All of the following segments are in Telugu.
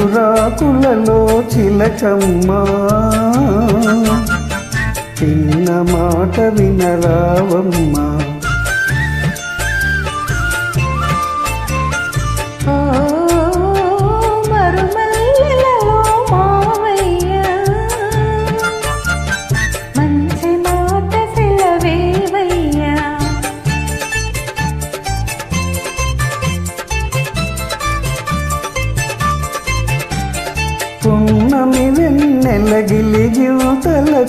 చిగురాకులలో చిలచమ్మ చిన్న మాట వినరావమ్మా.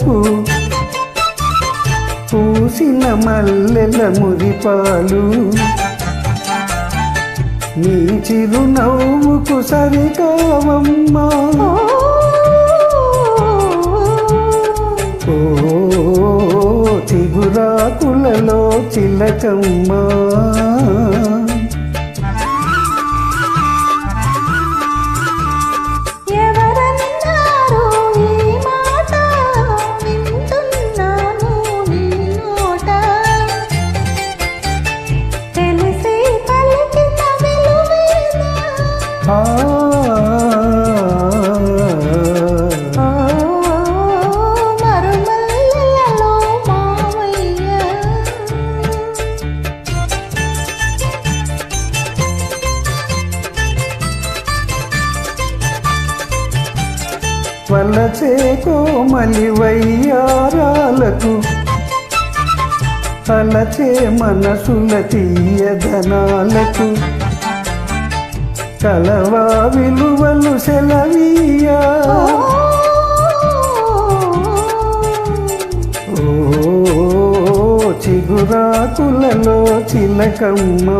గిలిగితలకు పూసిన మల్లెల మురిపాలు నీ చిరునవ్వుకు సరికావమ్మా. ఓ చిగురాకులలో చిలకమ్మా వలచే కోమలి వయ్యారాలకు అలచే మనసుల తీయదనాలకు. కలవా విలువలు సెలవీయా. ఓ చిగురాకులలో చిలకమ్మా.